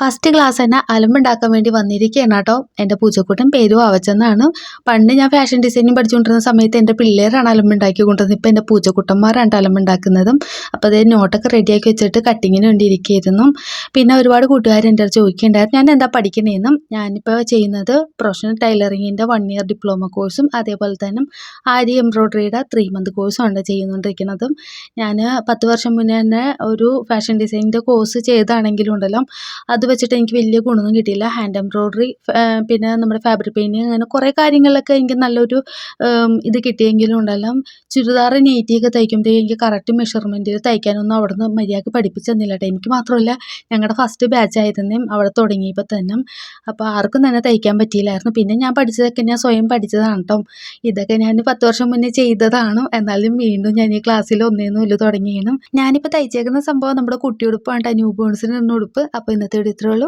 First class തന്നെ അലമ്പുണ്ടാക്കാൻ വേണ്ടി വന്നിരിക്കുകയാണ് കേട്ടോ. എന്റെ പൂച്ചക്കൂട്ടൻ പേര് വാവച്ചെന്നാണ് പണ്ട് ഞാൻ ഫാഷൻ ഡിസൈനിങ് പഠിച്ചുകൊണ്ടിരുന്ന സമയത്ത് എന്റെ പിള്ളേരാണ് അലമ്പുണ്ടാക്കി കൊണ്ടിരുന്നത് ഇപ്പോൾ എന്റെ പൂച്ചക്കുട്ടന്മാരാണ് അലമ്പുണ്ടാക്കുന്നതും. അപ്പോൾ അതേ നോട്ടൊക്കെ റെഡിയാക്കി വെച്ചിട്ട് കട്ടിങ്ങിന് വേണ്ടി ഇരിക്കുകയായിരുന്നു. പിന്നെ ഒരുപാട് കൂട്ടുകാർ എന്റെ അടുത്ത് ചോദിക്കേണ്ടായിരുന്നു ഞാൻ എന്താ പഠിക്കണേന്നും? ഞാനിപ്പോൾ ചെയ്യുന്നത് പ്രൊഫഷണൽ ടൈലറിങ്ങിന്റെ വൺ ഇയർ ഡിപ്ലോമ കോഴ്സും അതേപോലെ തന്നെ ആരി എംബ്രോയ്ഡറിയുടെ ത്രീ മന്ത് കോഴ്സുമാണ് ചെയ്തുകൊണ്ടിരിക്കുന്നതും. ഞാൻ പത്ത് വർഷം മുന്നേ തന്നെ ഒരു ഫാഷൻ ഡിസൈനിന്റെ കോഴ്സ് ചെയ്താണെങ്കിലും ഉണ്ടല്ലോ. അത് വെച്ചിട്ട് എനിക്ക് വലിയ ഗുണമൊന്നും കിട്ടിയില്ല. ഹാൻഡ് എംബ്രോയ്ഡറി പിന്നെ നമ്മുടെ ഫാബ്രിക് പെയിന്റിങ് അങ്ങനെ കുറേ കാര്യങ്ങളിലൊക്കെ എനിക്ക് നല്ലൊരു ഇത് കിട്ടിയെങ്കിലും ഉണ്ടല്ലോ. ചുരിദാർ നെയ്റ്റിയൊക്കെ തയ്ക്കുമ്പോഴത്തേക്ക് എനിക്ക് കറക്റ്റ് മെഷർമെന്റിൽ തയ്ക്കാനൊന്നും അവിടെ നിന്ന് മര്യാദയ്ക്ക് പഠിപ്പിച്ചു തന്നില്ല കേട്ടോ എനിക്ക് മാത്രമല്ല ഞങ്ങളുടെ ഫസ്റ്റ് ബാച്ച് ആയിരുന്നേ അവിടെ തുടങ്ങിയപ്പോൾ തന്നെ. അപ്പോൾ ആർക്കും തന്നെ തയ്ക്കാൻ പറ്റിയില്ലായിരുന്നു. പിന്നെ ഞാൻ പഠിച്ചതൊക്കെ ഞാൻ സ്വയം പഠിച്ചതാണ് കേട്ടോ ഇതൊക്കെ ഞാൻ പത്ത് വർഷം മുന്നേ ചെയ്തതാണ്. എന്നാലും വീണ്ടും ഞാൻ ഈ ക്ലാസ്സിൽ ഒന്നേന്ന് ഉള്ളു തുടങ്ങിയാണ് ഞാനിപ്പോൾ തയ്ച്ചേക്കുന്ന സംഭവം നമ്മുടെ കുട്ടിയുടുപ്പാണ് ന്യൂ ബോൺസിന് ഉടുപ്പ്. അപ്പോൾ ഇന്നത്തെ വീഡിയോ Trollo.